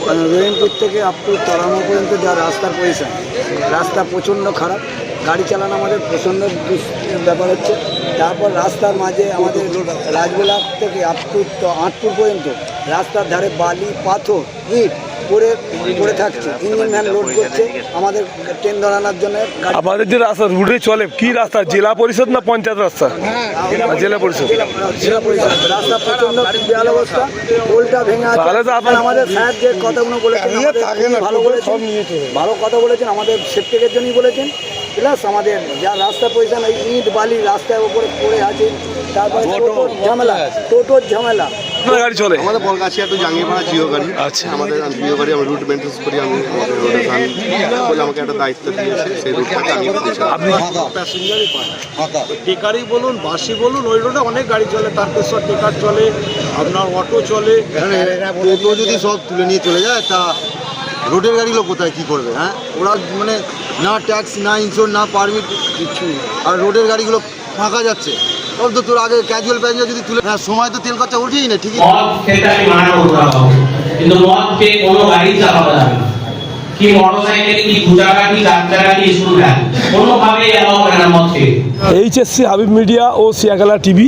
রহিমপুর থেকে up to তরামা পর্যন্ত যা রাস্তার পজিশন রাস্তা প্রচণ্ড খারাপ, গাড়ি চালানো আমাদের প্রচণ্ড ব্যাপার হচ্ছে। তারপর রাস্তার মাঝে আমাদের রাজবেলা থেকে আপ টু আটপুর পর্যন্ত রাস্তার ধারে বালি, পাথর, ইট পড়ে পড়ে থাকছে। ইঞ্জিন ভ্যান লোড করছে। আমাদের ট্রেন ধরানোর জন্য আমাদের যে রাস্তা রুটে চলে কি রাস্তা? জেলা পরিষদ না পঞ্চায়েত রাস্তা? আর জেলা পরিষদ। জেলা পরিষদ। রাস্তা প্রচণ্ড বেহাল অবস্থা। পোলটা ভেঙে আছে। তাহলে তো আপনার- আমাদের স্যার যে কথাগুলো বলেছেন খুবই ভালো বলেছেন ভালো কথা বলেছেন আমাদের সেফটিকের জন্যই বলেছেন। প্লাস আমাদের যা রাস্তা এই ইট বালি রাস্তার উপরে পড়ে আছে। তারপরে ঝামেলা টোটোর ঝামেলা। আপনার গাড়ি চলে। আমাদের বলগাছিয়া টু জাঙ্গিপাড়া জিও গাড়ি। আচ্ছা। আমাদের জিও গাড়ি আমি রুট মেনটেন্স করি আমি আমাদের রোডে বলে আমাকে একটা দায়িত্ব দিয়েছে সেই রুটটাকে আমি আপনি প্যাসেঞ্জারই পায় টেকারই বলুন বাসই বলুন ওই রোডে অনেক গাড়ি চলে তারকেশ্বর টেকার চলে আপনার অটো চলে। টোটো যদি সব তুলে নিয়ে চলে যায় তা রোডের গাড়ি লোক কোথায় কী করবে হ্যাঁ? ওরা মানে না ট্যাক্স না ইন্স্যুর না পারমিট কিছু আর রোডের গাড়িগুলো ফাঁকা যাচ্ছে। অন্তত তোর আগে ক্যাজুয়াল প্যাসেঞ্জার যদি তুলে হ্যাঁ সময় তো তেল খরচা উঠেই না ঠিকই। মদ খেতে আমি মানা করব না কিন্তু মদ খেয়ে কোনো গাড়ি চালানো যাবে না। কি মোটরসাইকেল কি দু চাকা কি চার চাকা কি স্কুল কোনোভাবেই এলাও হবে না মদ খেয়ে। এইচএসসি হাবিব মিডিয়া ও সিয়াগালা টিভি।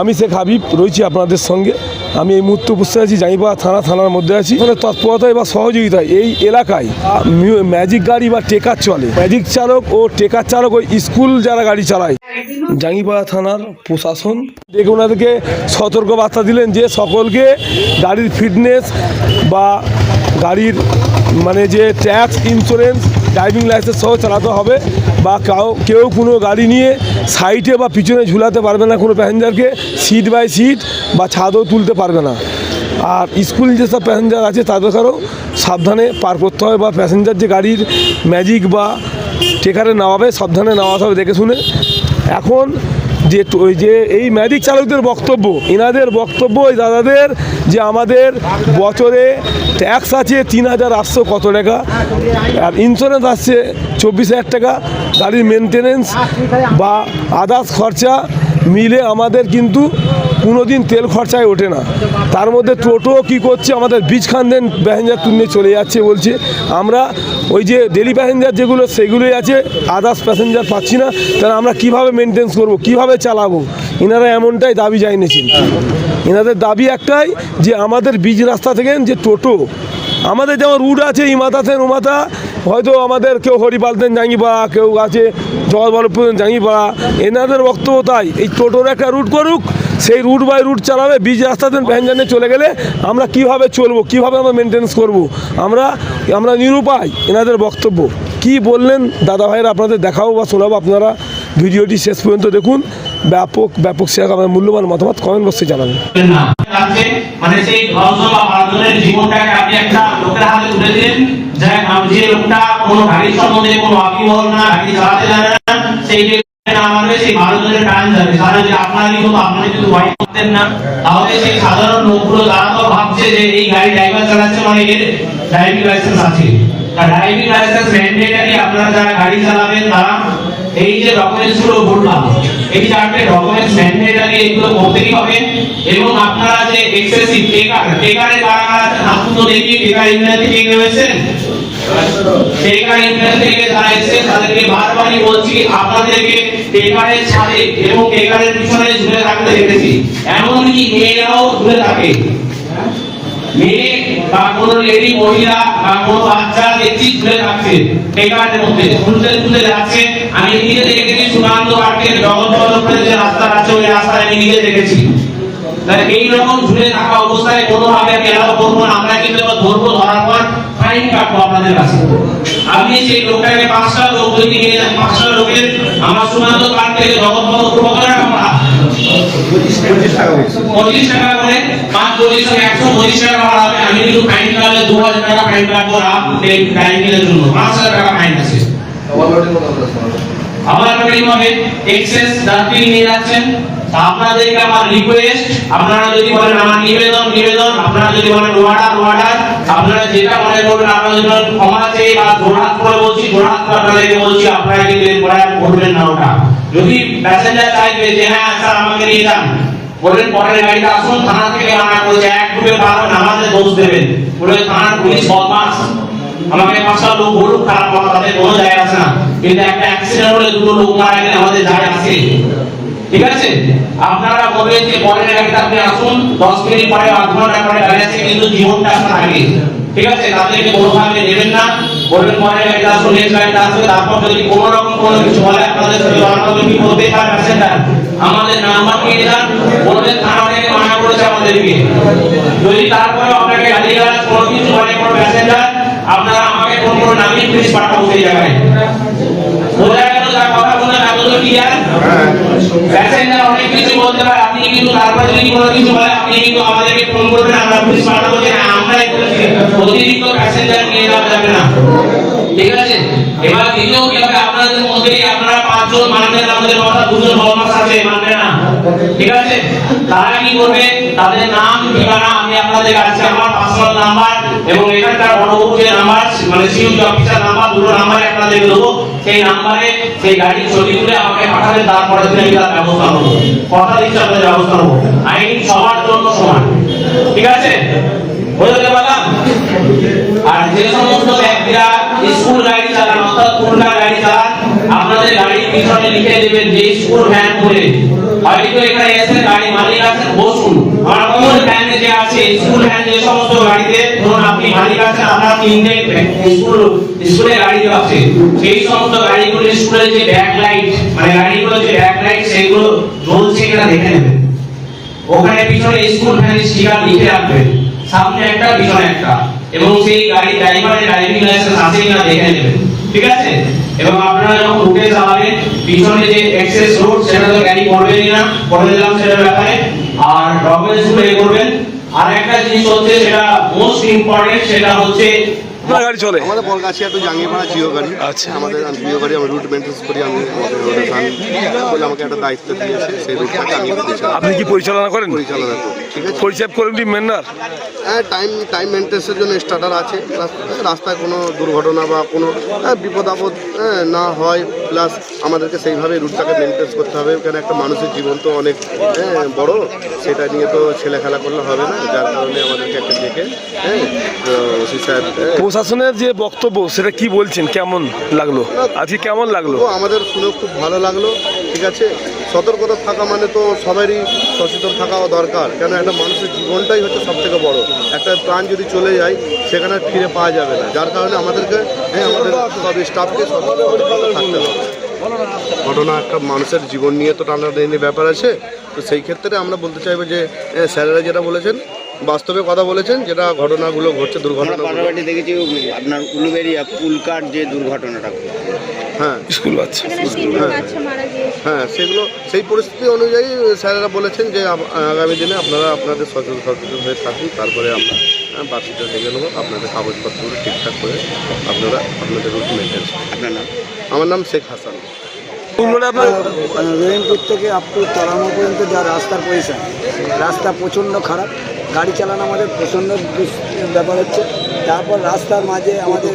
আমি শেখ হাবিব রয়েছি আপনাদের সঙ্গে। আমি এই মুহূর্তে উপস্থিত আছি জাইপাড়া থানা থানার মধ্যে আছি। মানে তৎপরতায় বা সহযোগিতায় এই এলাকায় ম্যাজিক গাড়ি বা টেকার চলে। ম্যাজিক চালক ও টেকার চালক ওই স্কুল যারা গাড়ি চালায়। জাঙ্গিপাড়া থানার প্রশাসন। দেখে ওনাদেরকে সতর্ক বার্তা দিলেন যে সকলকে গাড়ির ফিটনেস বা গাড়ির মানে যে ট্যাক্স ইন্স্যুরেন্স ড্রাইভিং লাইসেন্স সহ চালাতে হবে বা কাউ কেউ কোনো গাড়ি নিয়ে সাইডে বা পিছনে ঝুলাতে পারবে না, কোনো প্যাসেঞ্জারকে সিট বাই সিট বা ছাদও তুলতে পারবে না। আর স্কুল যেসব প্যাসেঞ্জার আছে তাদেরকেও সাবধানে পার করতে হবে বা প্যাসেঞ্জার যে গাড়ির ম্যাজিক বা টেকারে নামাবে, সাবধানে নামাতে হবে, দেখে শুনে। এখন যে ওই যে এই ম্যাজিক চালকদের বক্তব্য এনাদের বক্তব্য, ওই দাদাদের যে আমাদের বছরে ট্যাক্স আছে তিন হাজার আটশো কত টাকা, আর ইন্স্যুরেন্স আসছে চব্বিশ হাজার টাকা, গাড়ির মেনটেনেন্স বা আদার্স খরচা মিলে আমাদের কিন্তু কোনো দিন তেল খরচায় ওঠে না। তার মধ্যে টোটো কি করছে, আমাদের বীজ খান্দেন প্যাসেঞ্জার তুলে চলে যাচ্ছে বলছে। আমরা ওই যে ডেলি প্যাসেঞ্জার যেগুলো, সেগুলোই আছে আদার্স প্যাসেঞ্জার পাচ্ছি না। তাহলে আমরা কীভাবে মেনটেন্স করব, কীভাবে চালাবো? এনারা এমনটাই দাবি জানিয়েছেন। এনাদের দাবি একটাই যে আমাদের বীজ রাস্তা থেকে যে টোটো আমাদের যেমন রুট আছে, ইমাতা থেকে উমাতা হয়তো আমাদের কেউ হরিপালতেন জাঙ্গিপাড়া, কেউ আছে জগৎবল্লভপুর জাঙ্গিপাড়া, এনাদের বক্তব্য তাই এই টোটোর একটা রুট করুক, সেই রুট বাই রুট চালাবে বীজ রাস্তাতে ভ্যানজানে চলে গেলে আমরা কীভাবে চলবো, কীভাবে আমরা মেনটেন্স করব। আমরা আমরা নিরুপায় এনাদের বক্তব্য কি বললেন দাদা ভাইয়েরা আপনাদের দেখাবো বা শোনাবো আপনারা, ভিডিওটি শেষ পর্যন্ত দেখুন ব্যাপক ব্যাপক আপনার মূল্যবান মতামত কমেন্ট বক্সে জানাবেন। মানে তারা এই গাড়ি ড্রাইভার চালাচ্ছে মানে ড্রাইভিং লাইসেন্স আছে। ড্রাইভিং লাইসেন্স ম্যান্ডেটারি আপনারা গাড়ি চালাবেন তারা এই যে ডকুমেন্টসগুলো বললাম, এই চারটে ডকুমেন্টস ম্যান্ডেটারি এগুলো করতেই হবে। এবং আপনারা যে এক্সেসিভ টেকার টেকারে কারা কারা আপনি তো দেখি টেকার ইংরেজি থেকে নেমেছেন টেকার ইংরেজি থেকে যারা এসেছে তাদেরকে বারবারই বলছি, আপনাদেরকে টেকারের ছাদে এবং টেকারের পিছনে ঝুলে থাকতে দেখেছি। এমনকি মেয়েরাও ঝুলে থাকে। মেয়ে বা কোন লেডি, মহিলা বা কোন বাচ্চা, দেখছি ঝুলে থাকছে টেকারের মধ্যে ঝুলতে ঝুলতে যাচ্ছে। আমি নিজে দেখেছি, সুকান্ত পার্কের জগৎবল্লভপুরের যে রাস্তা আছে, ওই রাস্তায় আমি নিজে দেখেছি। তাহলে এই রকম ঝুলে থাকা অবস্থায় কোনোভাবে আমি এলাও করব না। আমরা কিন্তু এবার ধরবো, ধরার পর ফাইন কাটবো আপনাদের কাছে। আপনি সেই লোকটাকে পাঁচটা লোক যদি নিয়ে যান পাঁচটা লোকের, আমার সুকান্ত পার্ক থেকে জগৎবল্লভপুর কত টাকা পঁচিশ টাকা করে। পাঁচ পঁচিশ একশো পঁচিশ টাকা ভাড়া হবে। আমি কিন্তু ফাইন কাটলে দু হাজার টাকা ফাইন কাটবো ড্রাইভিংয়ের জন্য। পাঁচ হাজার টাকা ফাইন আছে। আবার লোডিং হবে। এক্সেস যাত্রী নিয়ে যাচ্ছেন। আপনাদেরকে আমার রিকোয়েস্ট আপনারা যদি বলেন আমার নিবেদন নিবেদন। আপনারা যদি বলেন ওয়ার্ডার ওয়ার্ডার আপনারা যেটা মনে করবেন আপনারা যদি ক্ষমা চেয়ে বা করে বলছি আপনাদেরকে বলছি আপনারা কিন্তু করবেন না ওটা। যদি প্যাসেঞ্জার চাইবে যে হ্যাঁ স্যার, আমাকে নিয়ে যান। বললেন, পরের গাড়িটা আসুন থানা থেকে মানা করেছে, এক গ্রুপে পারবেন আমাদের দোষ দেবেন। বলে থানার পুলিশ বদমাস। আমাকে পাঁচটা লোক বলুক, খারাপ কথা, তাদের কোনো যায় আসে না। কিন্তু একটা অ্যাক্সিডেন্ট হলে দুটো লোক মারা গেলে আমাদের যায় আসে। ঠিক আছে? আপনারা বলবেন যে, পরের গাড়িতে আপনি আসুন, দশ মিনিট পরে আধ ঘণ্টা পরে গাড়ি আছে কিন্তু জীবনটা আপনার আগে। ঠিক আছে? তাদেরকে কোনোভাবে নেবেন না। বলবেন পরে এটা আসুন নেক্সট গাড়িতে আসবে তারপর যদি কোনো রকম কোনো কিছু বলে, আপনাদের সাথে জনগণকে বলতে পারে না? আমাদের নাম্বার নিয়ে যান বলবেন থানা থেকে মানা করেছে আমাদেরকে। যদি তারপরে আপনাকে গাড়ি গাড়ি কোনো কিছু বলে কোনো প্যাসেঞ্জার আপনারা আমাকে কোন করুন আমি পুলিশ পাঠাবো সেই জায়গায়। বোঝা গেল তার কথা এতদূর ক্লিয়ার প্যাসেঞ্জার অনেক কিছু বলতে পারে। আপনি কিন্তু তারপরে যদি কোনো কিছু বলে আপনি কিন্তু আমাদেরকে ফোন করবেন আমরা পুলিশ পাঠাবো যে হ্যাঁ অতিরিক্ত প্যাসেঞ্জার নিয়ে যাওয়া যাবে না। ঠিক আছে? এবার দ্বিতীয় কি হবে আপনাদের মধ্যেই আপনারা পাঁচজন মানবেন আমাদের কথা দুজন বদমাস আছে, মানবে না? ঠিক আছে? তারা কি করবে? তাদের নাম, ঠিকানা, আমি আপনাদের কাছে আমার পার্সোনাল নাম্বার এবং এখানকার বড়বাবু নাম্বার মানে সিউজ অফিসার নাম্বার দুটো নাম্বারে আপনাদের দেবো। সেই নাম্বারে সেই গাড়ির ছবি তুলে আমাকে পাঠাবেন তারপরে দিন আমি তার ব্যবস্থা নেব কথা দিচ্ছি, আপনাদের ব্যবস্থা নেব আইন সবার জন্য সমান। ঠিক আছে? আর যে সমস্ত ব্যক্তিরা স্কুল গাড়ি চালান, অর্থাৎ পুরনা গাড়ি চালান, আপনাদের গাড়ির পিছনে লিখে দেবেন যে স্কুল ভ্যান করে। হয়তো এখানে এসে গাড়ি মালিক আছেন, বসুন। আমার কোমর ভ্যানে যে আছে স্কুল ভ্যান যে সমস্ত গাড়িতে, ধরুন আপনি মালিক আছেন, আপনার তিনটে স্কুল স্কুলের গাড়িতে আছে। সেই সমস্ত গাড়িগুলো স্কুলের যে ব্যাক লাইট মানে গাড়িগুলো যে ব্যাক লাইট সেগুলো জ্বলছে কিনা দেখে নেবেন। ওখানে পিছনে স্কুল ভ্যানের স্টিকার লিখে রাখবেন। সামনে একটা, পিছনে একটা। এবং সেই গাড়ি ড্রাইভারের ড্রাইভিং লাইসেন্স আছে কিনা দেখে নেবেন। ঠিক আছে? এবং আপনারা যখন রুটে চালাবেন পিছনে যে এক্সেস রোড সেটা তো গাড়ি করবেনই না। করে দিলাম সেটা ব্যাপারে। আর ডকুমেন্টসগুলো এ করবেন। আর একটা জিনিস হচ্ছে, সেটা মোস্ট ইম্পর্টেন্ট সেটা হচ্ছে আপনার গাড়ি চলে? আমাদের বলগাছিয়া টু জাঙ্গিপাড়া জিও গাড়ি। আচ্ছা। আমাদের জিও গাড়ি আমি রুট মেনটেন্স করি আমি বলে আমাকে একটা দায়িত্ব দিয়েছে সেই রুটটাকে আমি আপনি কি পরিচালনা করেন? পরিচালনা করি ঠিক আছে? পরিচয় করেন কি মেন্নার। হ্যাঁ টাইম টাইম মেনটেন্সের জন্য স্টার্টার আছে। রাস্তায় কোনো দুর্ঘটনা বা কোনো হ্যাঁ, বিপদ আপদ হ্যাঁ, না হয় প্লাস আমাদেরকে সেইভাবে রুটটাকে মেনটেন্স করতে হবে। কারণ একটা মানুষের জীবন তো অনেক হ্যাঁ, বড়। সেটা নিয়ে তো ছেলে খেলা করলে হবে না। যার কারণে আমাদেরকে একটা ডেকে হ্যাঁ ওসি সাহেব হ্যাঁ, প্রশাসনের যে বক্তব্য সেটা কি বলছেন? কেমন লাগল? আজকে কেমন লাগল? আমাদের শুনে খুব ভালো লাগল ঠিক আছে? সতর্কতা থাকা মানে তো সবারই সচেতন থাকা দরকার কেন একটা মানুষের জীবনটাই হচ্ছে সব থেকে বড়। একটা প্রাণ যদি চলে যায় সেখানে ফিরে পাওয়া যাবে না। যার কারণে আমাদেরকে হ্যাঁ সব স্টাফকে থাকতে হবে। ঘটনা একটা মানুষের জীবন নিয়ে তো টানা ব্যাপার আছে। তো সেই ক্ষেত্রে আমরা বলতে চাইব যে হ্যাঁ, স্যারেরা যেটা বলেছেন বাস্তবে কথা বলেছেন যেটা ঘটনাগুলো ঘটছে দুর্ঘটনা পাশাপাশি দেখেছি আপনার উলুবেরিয়া পুলকার যে দুর্ঘটনাটা হ্যাঁ। স্কুল বাচ্চা। হ্যাঁ হ্যাঁ সেগুলো সেই পরিস্থিতি অনুযায়ী স্যারেরা বলেছেন যে আগামী দিনে আপনারা আপনাদের সচেতন সচেতন হয়ে থাকুন তারপরে আমরা হ্যাঁ, বাকিটা দেখে নেব আপনাদের কাগজপত্রগুলো ঠিকঠাক করে আপনারা আপনাদের রুট নাম? আমার নাম শেখ হাসান। রহিমপুর থেকে আপ টু তরামো পর্যন্ত যা রাস্তার পজিশন রাস্তা প্রচণ্ড খারাপ। গাড়ি চালানো আমাদের প্রচণ্ড ব্যাপার হচ্ছে। তারপর রাস্তার মাঝে আমাদের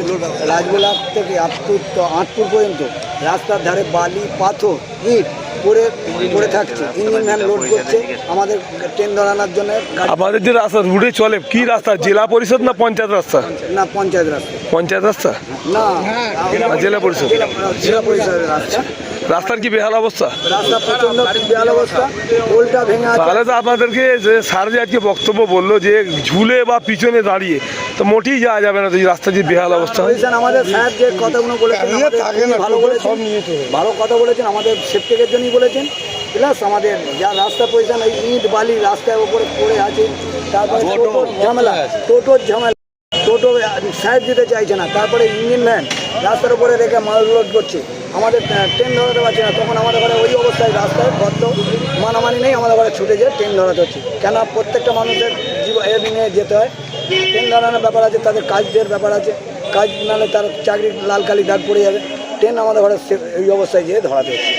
রাজবেলা থেকে আপ টু আটপুর পর্যন্ত রাস্তার ধারে বালি, পাথর, ইট পড়ে পড়ে থাকছে। ইঞ্জিন ভ্যান লোড করছে। আমাদের ট্রেন ধরানোর জন্য আমাদের যে রাস্তা রুটে চলে কি রাস্তা? জেলা পরিষদ না পঞ্চায়েত রাস্তা? না পঞ্চায়েত রাস্তা। পঞ্চায়েত রাস্তা? না জেলা পরিষদ। জেলা- পরিষদের রাস্তা। রাস্তার কি বেহাল অবস্থা? তাহলে তো আপনাদেরকে যে স্যার যে আজকে বক্তব্য বলল যে ঝুলে বা পিছনে দাঁড়িয়ে তো মোটেই যাওয়া যাবে না তো এই রাস্তা যে বেহাল অবস্থা। আমাদের স্যার যে কথাগুলো বলেছেন ভালো বলেছেন ভালো কথা বলেছেন আমাদের সেফটিকের জন্যই বলেছেন। প্লাস আমাদের যা রাস্তা পজিশন এই ইট বালি রাস্তার ওপরে পড়ে আছে তারপরে টোটোর ঝামেলা টোটোর ঝামেলা। টোটো সাইড দিতে চাইছে না তারপরে ইঞ্জিন ভ্যান রাস্তার উপরে রেখে মাল লোড করছে। আমাদের ট্রেন ধরাতে পারছে না তখন আমাদের ঘরে ওই অবস্থায় রাস্তায় কত মানামানি নেই আমাদের ঘরে ছুটে যেয়ে ট্রেন ধরাতে হচ্ছে। কেন প্রত্যেকটা মানুষের জীবন এ নিয়ে যেতে হয়। ট্রেন ধরানোর ব্যাপার আছে তাদের কাজের ব্যাপার আছে। কাজ নাহলে তার চাকরির লাল কালি দাগ পড়ে যাবে। ট্রেন আমাদের ঘরে এই অবস্থায় যেয়ে ধরাতে হচ্ছে।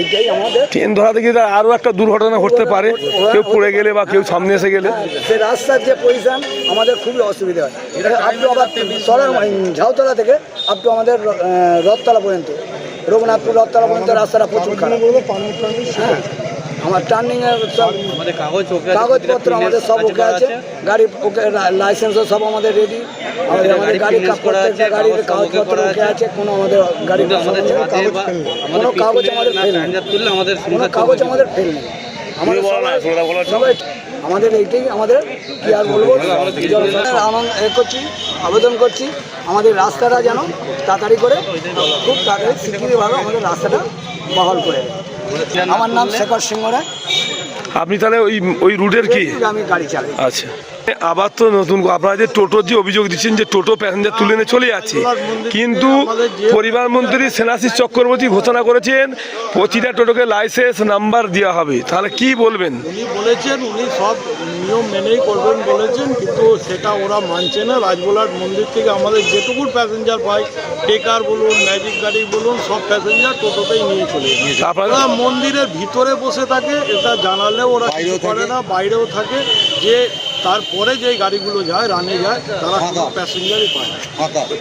এইটাই আমাদের। ট্রেন ধরাতে গিয়ে আরও একটা দুর্ঘটনা ঘটতে পারে। কেউ পড়ে গেলে বা কেউ সামনে এসে গেলে। সে রাস্তার যে পজিশন আমাদের খুবই অসুবিধা হয়। এটা আপ টু আবার তলার ঝাউতলা থেকে আপ টু আমাদের রথতলা পর্যন্ত। রঘুনাথপুর রথতলা পর্যন্ত রাস্তাটা প্রচুর খারাপ। হ্যাঁ। আমার টার্নিং এর সব কাগজপত্র আমাদের সব ওকে আছে গাড়ি ওকে লাইসেন্সও সব আমাদের রেডি আমাদের আমাদের গাড়ির কা- প্রত্যেকটা গাড়ির কাগজপত্র ওকে আছে কোনো আমাদের গাড়ির কাগজ কোনো কাগজ আমাদের ফেল কোনো কাগজ আমাদের ফেল নেই। আমাদের সবাই- সবাই আমাদের এইটাই আমাদের কি আর বলব? আনন্দ এ করছি আবেদন করছি। আমাদের রাস্তাটা যেন তাড়াতাড়ি করে খুব তাড়াতাড়ি শিগগিরভাবে আমাদের রাস্তাটা বহাল করে দেয়। আমার নাম শেখর সিংহরা। আপনি তাহলে ওই ওই রুটের কি? আমি গাড়ি চালাই। আচ্ছা। আবার তো নতুন আপনারা যে টোটোর যে অভিযোগ দিচ্ছেন যে টোটো প্যাসেঞ্জার তুলে নিয়ে চলে যাচ্ছে কিন্তু পরিবার মন্ত্রী সেনাশিস চক্রবর্তী ঘোষণা করেছেন প্রতিটা টোটোকে লাইসেন্স নাম্বার দেওয়া হবে। তাহলে কি বলবেন? উনি বলেছেন উনি সব নিয়ম মেনেই করবেন বলেছেন কিন্তু সেটা ওরা মানছে না। রাজবোলার মন্দির থেকে আমাদের যেটুকু প্যাসেঞ্জার পাই টেকার বলুন ম্যাজিক গাড়ি বলুন সব প্যাসেঞ্জার টোটোতেই নিয়ে চলে ওরা মন্দিরের ভিতরে বসে থাকে এটা জানালেও ওরা কিছু করে না বাইরেও থাকে। যে তারপরে যে গাড়িগুলো যায় রানে যায় তারা কোনো প্যাসেঞ্জারই পায় না।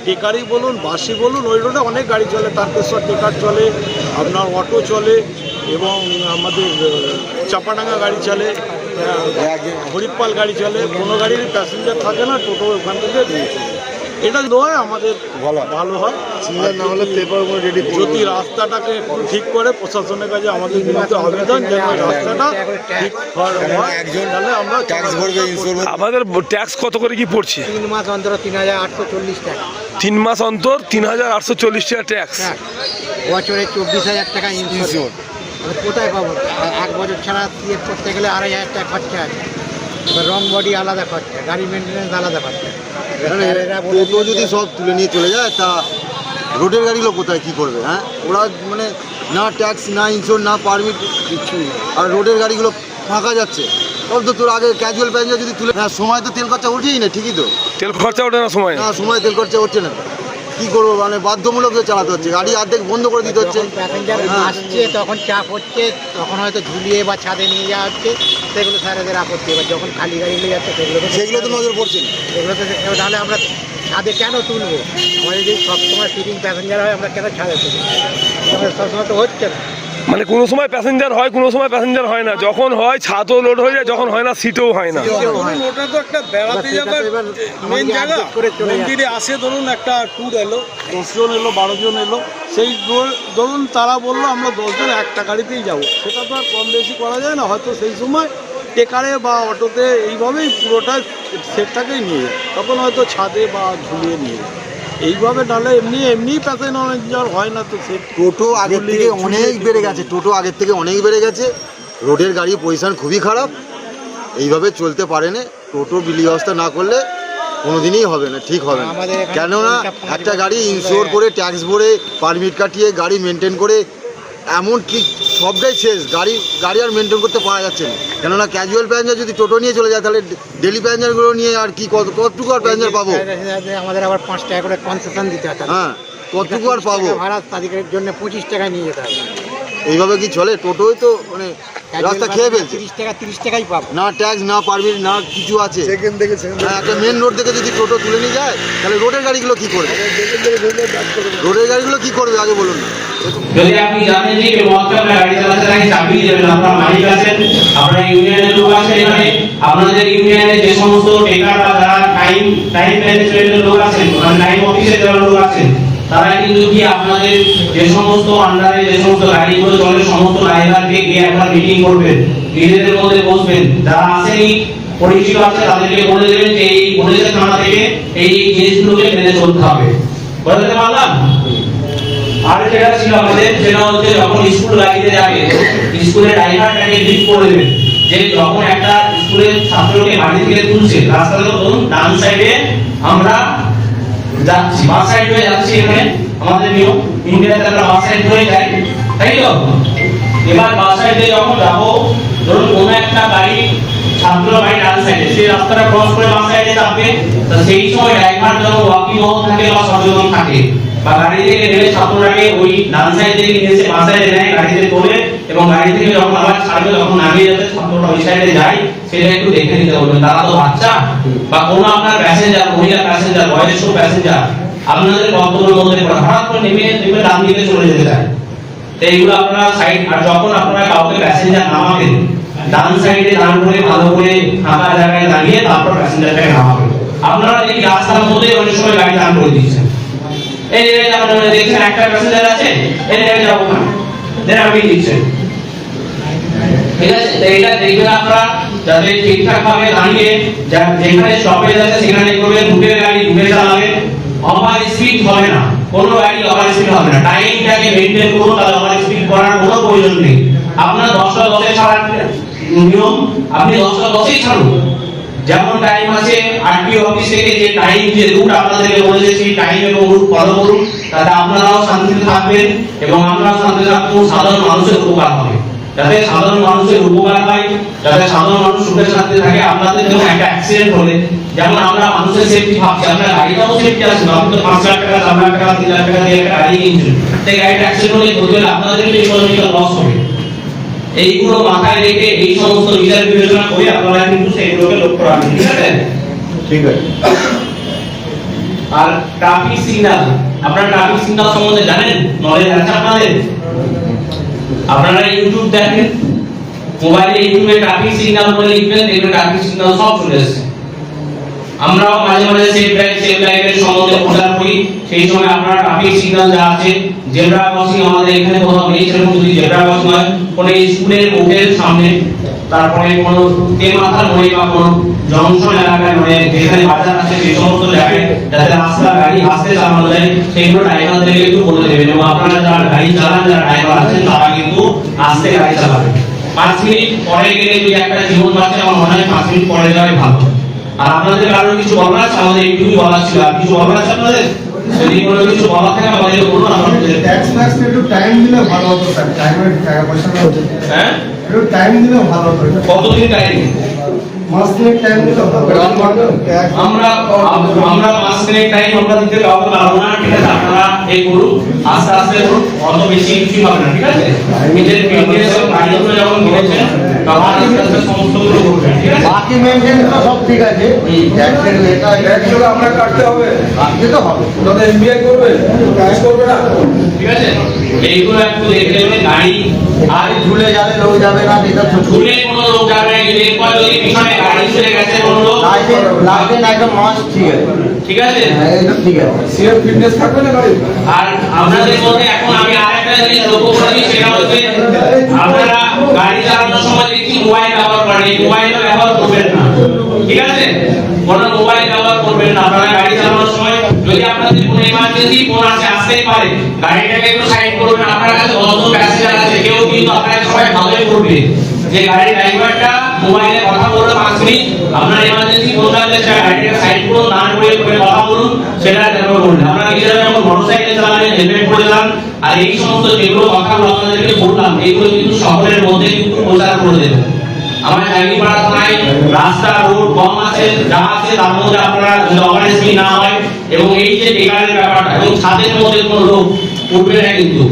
টেকারই বলুন বাসি বলুন ওই রোডে অনেক গাড়ি চলে তারকেশ্বর টেকার চলে আপনার অটো চলে এবং আমাদের চাপাডাঙ্গা গাড়ি চলে হরিপাল গাড়ি চলে কোনো গাড়ির প্যাসেঞ্জার থাকে না টোটো ওখান থেকে নিয়ে চলে। এটা নয় আমাদের ভালো। হয়। না হলে পেপার রেডি যদি রাস্তাটাকে একটু ঠিক করে প্রশাসনের কাছে আমাদের বিরুদ্ধে আবেদন যেন রাস্তাটা ঠিক তাহলে আমরা ট্যাক্স ভরবে আমাদের ট্যাক্স কত করে কি পড়ছে? তিন মাস অন্তর তিন হাজার আটশো চল্লিশ টাকা। তিন মাস অন্তর তিন হাজার আটশো চল্লিশ টাকা ট্যাক্স বছরে চব্বিশ হাজার টাকা ইন্স্যুরেন্স কোথায় পাবো? আর এক বছর ছাড়া সিএফ করতে গেলে আড়াই হাজার টাকা খরচা আছে। রং বডি আলাদা খরচা গাড়ি মেনটেন্যান্স আলাদা খরচা। টোটো যদি সব তুলে নিয়ে চলে যায় তা রোডের গাড়িগুলো কোথায় কী করবে হ্যাঁ? ওরা মানে না ট্যাক্স না ইন্স্যুর না পারমিট কিছু আর রোডের গাড়িগুলো ফাঁকা যাচ্ছে। তখন তো তোর আগে ক্যাজুয়াল প্যাসেঞ্জার যদি তুলে হ্যাঁ সময় তো তেল খরচা উঠেই না ঠিকই তো? তেল খরচা ওঠে না সময় না সময় তেল খরচা উঠছে না। কি করব? মানে বাধ্যমূলক চালাতে হচ্ছে। গাড়ি অর্ধেক বন্ধ করে দিতে হচ্ছে। প্যাসেঞ্জার আসছে তখন চাপ হচ্ছে তখন হয়তো ঝুলিয়ে বা ছাদে নিয়ে যাওয়া হচ্ছে। সেগুলো স্যারেদের আপত্তি। এবার যখন খালি গাড়ি নিয়ে যাচ্ছে সেগুলো তো সেগুলো তো নজর পড়ছে না। সেগুলো তো তাহলে আমরা ছাদে কেন তুলবো? আমাদের যদি সবসময় সিটিং প্যাসেঞ্জার হয় আমরা কেন ছাদে তুলবো? সবসময় তো হচ্ছে না। মানে কোনো সময় প্যাসেঞ্জার হয় কোনো সময় প্যাসেঞ্জার হয় না। যখন হয় ছাদও লোড হয়ে যায় যখন হয় না সিটও হয় না। ওটা তো একটা বেড়াতে যাবার মেন জায়গা। মন্দিরে আসে ধরুন একটা ট্যুর এলো। দশজন এলো বারো জন এলো। সেই ধরুন তারা বলল আমরা দশজন একটা গাড়িতেই যাব। সেটা তো আর কম বেশি করা যায় না। হয়তো সেই সময় টেকারে বা অটোতে এইভাবেই পুরোটা সেটটাকেই নিয়ে যায়। তখন হয়তো ছাদে বা ঝুলিয়ে নিয়ে যায়। এইভাবে নাহলে এমনি এমনি প্যাসেঞ্জার হয় না তো সে টোটো আগের থেকে অনেক বেড়ে গেছে। টোটো আগের থেকে অনেক বেড়ে গেছে। রোডের গাড়ি পজিশন খুবই খারাপ। এইভাবে চলতে পারে না। টোটো বিলি ব্যবস্থা না করলে কোনোদিনই হবে না ঠিক হবে না। কেননা একটা গাড়ি ইনশোর করে ট্যাক্স ভরে পারমিট কাটিয়ে গাড়ি মেনটেন করে এমন কি সবটাই শেষ গাড়ি গাড়ি আর মেনটেন করতে পারা যাচ্ছে না। কেননা ক্যাজুয়াল প্যাসেঞ্জার যদি টোটো নিয়ে চলে যায় তাহলে ডেলি প্যাসেঞ্জারগুলো নিয়ে আর কি কত কতটুকু আর প্যাসেঞ্জার পাবো? আমাদের আবার পাঁচ টাকা করে কনসেশন দিতে হয় তাদের। হ্যাঁ কতটুকু আর পাবো? ভাড়া তাদের জন্য পঁচিশ টাকা নিয়ে যেতে হবে। এইভাবে কি চলে? টোটোই তো মানে রাস্তা খেয়ে ফেলছে। তিরিশ টাকা তিরিশ টাকাই পাবো। না ট্যাক্স না পারমিট না কিছু আছে। হ্যাঁ, একটা মেন রোড থেকে যদি টোটো তুলে নিয়ে যায় তাহলে রোডের গাড়িগুলো কি করবে? রোডের গাড়িগুলো কি করবে আগে বলুন। না যদি আপনি জানেন যে গাড়ি দেবেন আপনার মালিক আছেন আপনার ইউনিয়নের লোক আছে এখানে আপনাদের ইউনিয়নে যে সমস্ত টেকার বা যারা টাইম টাইম ম্যানেজমেন্টের লোক আছেন মানে টাইম অফিসে যারা লোক আছেন তারা কিন্তু কি আপনাদের যে সমস্ত আন্ডারে যে সমস্ত গাড়িগুলো চলে, সমস্ত ড্রাইভারকে গিয়ে একবার মিটিং করবেন, নিজেদের মধ্যে বসবেন, যারা আসেনি পরিচিত আছে, তাদেরকে বলে দেবেন যে এই বলেছে থানা থেকে এই জিনিসগুলোকে মেনে চলতে হবে। বলে দিতে পারলাম? আর যেটা ছিল আমাদের, সেটা হচ্ছে যখন স্কুল গাড়িতে যাবে স্কুলের ড্রাইভারটাকে লিফট করে দেবেন, যে যখন একটা স্কুলের ছাত্রকে বাড়ি থেকে তুলছে রাস্তাতে ধরুন ডান সাইডে আমরা যাচ্ছি বাস সাইড হয়ে যাচ্ছি এখানে, আমাদের নিয়ম। ইন্ডিয়াতে আমরা বাস সাইড হয়ে যাই। তাই তো? এবার বাস সাইডে যখন যাব, ধরুন কোনো একটা গাড়ি ছাত্র গাড়ি ডান সাইডে সেই রাস্তাটা ক্রস করে বাস সাইডে যাবে, তো সেই সময় ড্রাইভার যখন ওয়াকিং থাকে বা সচেতন থাকে আপনার আপনারা সাইড যখন আপনারা কাউকে প্যাসেঞ্জার নামাবেন, ডান সাইডে করে, ভালো করে জায়গায় তারপর নামাবেন। আপনারা রাস্তার মধ্যে অনেক সময় গাড়ি দাঁড় করে দিচ্ছেন। এই যে আপনারা দেখছেন একটা প্যাসেঞ্জার আছে এই জায়গায় যাব না। দেন আপনি দিচ্ছেন ঠিক আছে? তো দেখবেন আপনারা যাতে ঠিকঠাক ভাবে দাঁড়িয়ে যেখানে স্টপেজ আছে সেখানে করবেন ঢুকে গাড়ি, ঢুকে চালাবেন ওভার স্পিড হবে না। কোনো গাড়ি ওভার স্পিড হবে না। টাইমটাকে মেনটেন করুন তাহলে ওভার স্পিড করার কোনো প্রয়োজন নেই। আপনার দশটা দশে ছাড়ার নিয়ম, আপনি দশটা দশেই ছাড়ুন। যেমন টাইম আছে আরটিও অফিস থেকে যে টাইম যে রুট আপনাদেরকে বলেছে সেই টাইম এবং রুট ফলো করুন। তাতে আপনারাও শান্তিতে থাকবেন এবং আমরাও শান্তিতে থাকব সাধারণ মানুষের উপকার হবে। যাতে সাধারণ মানুষের উপকার হয়, যাতে সাধারণ মানুষ সুখে শান্তি থাকে, আপনাদের যেমন একটা অ্যাক্সিডেন্ট হলে, যেমন আমরা মানুষের সেফটি ভাবছি আমরা গাড়িটাও সেফটি আছে আপনি তো পাঁচ লাখ টাকা চার লাখ টাকা, তিন লাখ টাকা দিয়ে একটা গাড়ি কিনছেন। সেই গাড়িটা অ্যাক্সিডেন্ট হলে আপনাদের কিন্তু লস হবে। এইগুলো মাথায় রেখে এই সমস্ত বিচার বিবেচনা করে আপনারা কিন্তু সেইগুলোকে লক্ষ্য রাখবেন ঠিক আছে? ঠিক আছে। আর ট্রাফিক সিগন্যাল আপনারা ট্রাফিক সিগন্যাল সম্বন্ধে জানেন? নলেজ আছে আপনাদের? আপনারা ইউটিউব দেখেন মোবাইলে ইউটিউবে ট্রাফিক সিগন্যাল বলে লিখবেন দেখবেন ট্রাফিক সিগন্যাল সব চলে আসছে। আমরাও মাঝে মাঝে সেফ ড্রাইভ সেফ লাইফের সম্বন্ধে প্রচার করি সেই সময় আপনারা ট্রাফিক সিগন্যাল যা আছে জেব্রা ক্রসিং আমাদের এখানে কোথাও নেই সেরকম যদি জেব্রা ক্রসিং হয় কোনো স্কুলের মুখের সামনে, তারপরে কোনো তে মাথার মোড়ে বা কোনো জংশন এলাকায় মানে যেখানে বাজার আছে সেই সমস্ত জায়গায় যাতে রাস্তা, গাড়ি আস্তে চালানো যায় সেইগুলো ড্রাইভারদেরকে একটু বলে দেবেন। এবং আপনারা যারা গাড়ি চালান, যারা ড্রাইভার আছেন, তারা কিন্তু আস্তে গাড়ি চালাবেন। পাঁচ মিনিট পরে গেলে যদি একটা জীবন বাঁচে, আমার মনে হয় পাঁচ মিনিট পরে যাওয়াই ভালো। আর আপনাদের কারও কিছু বলার আছে? আমাদের ইউটিউবে বলা ছিল। আর কিছু বলার আছে আপনাদের? যদি কোনো কিছু বলার থাকে আমাদের বলুন আমাদের ট্যাক্স ফ্যাক্স একটু টাইম দিলে ভালো হতো স্যার টাইমের টাকা পয়সা হ্যাঁ? একটু টাইম দিলে ভালো হতো। কতদিন টাইম মাস দিনের টাইম দিলে ভালো ট্যাক্স আমরা আমরা পাঁচ মিনিট টাইম আমরা দিতে পারব না। ঠিক আছে আপনারা এই করুন আস্তে আস্তে করুন অত বেশি কিছু হবে না ঠিক আছে? নিজের মেনটেন্স গাড়িগুলো যখন কিনেছেন তখন আস্তে আস্তে সমস্ত করবেন ঠিক আছে? বাকি মেনটেন তো সব ঠিক আছে। ট্যাক্সের এটা একশো আমরা কাটতে হবে। কাটতে তো হবে। তাহলে এমবিআই করবে ক্যাশ করবে না। ঠিক আছে? এইগুলো একটু দেখে গাড়ি আর ঝুলে যাবে লোক যাবে না এটা ঝুলে লোক যাবে যদি এরপর যদি পিছনে গাড়ি চলে গেছে কোনো লোক লাইসেন্স লাইসেন্স একদম মাস্ট ঠিক আছে। ঠিক আছে? হ্যাঁ, ঠিক আছে। সিএম ফিটনেস থাকবে না গাড়ি আর আপনাদের মধ্যে এখন আমি আরেকটা জিনিস লক্ষ্য করেছি সেটা হচ্ছে আপনারা গাড়ি চালানোর সময় দেখছি মোবাইল ব্যবহার করেন এই মোবাইলটা ব্যবহার করবেন না। ঠিক আছে? কোনো মোবাইল ব্যবহার করবেন না। আপনারা গাড়ি চালানোর সময় যদি আপনাদের কোনো এমার্জেন্সি ফোন আসে আসতেই পারে, গাড়িটাকে একটু সাইড করবেন আপনার কাছে দশজন প্যাসেঞ্জার আছে, কেউ কিন্তু আপনাকে সবাই ভালোই করবে যে গাড়ির ড্রাইভারটা মোবাইলে কথা বলল পাঁচ মিনিট, আপনার এমার্জেন্সি ফোন আসলে সে গাড়িটাকে সাইড করুন দাঁড় করে কথা বলুন, সেটা যেন বলুন আপনারা নিজেরা যখন মোটরসাইকেল চালাবেন হেলমেট পরে যান, আর এই সমস্ত যেগুলো কথাগুলো আপনাদেরকে বললাম এইগুলো কিন্তু শহরের মধ্যে কিন্তু প্রচার করে দেবেন আমার জাঙ্গিপাড়া থানায় রাস্তা, রোড কম আছে, যা আছে, তার মধ্যে আপনারা যদি অপারেশন না হয়, এবং এই যে বেকারের ব্যাপারটা, এবং ছাদের মধ্যে কোনো লোক উঠবে না কিন্তু।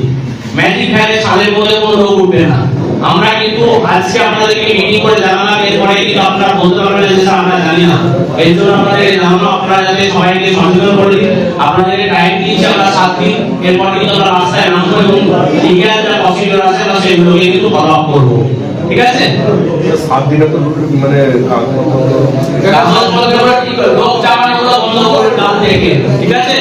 ম্যাজিক ভ্যানের ছাদের মধ্যে কোনো লোক উঠবে না। আমরা কিন্তু আজকে আপনাদেরকে মিটিং করে জানালাম এরপরে কিন্তু আপনারা বলতে পারবেন যে আমরা জানি না। এই জন্য আপনাদের জানানো আপনারা যাতে সবাইকে সচেতন করে দিন। আপনাদেরকে টাইম দিয়েছি আমরা সাত দিন। এরপর কিন্তু আমরা রাস্তায় নামবো এবং লিগ্যাল যা প্রসিডিওর আছে, আমরা সেগুলোকে কিন্তু ফলো আপ করব। ঠিক আছে? সাত দিনে তো মানে ঠিক আছে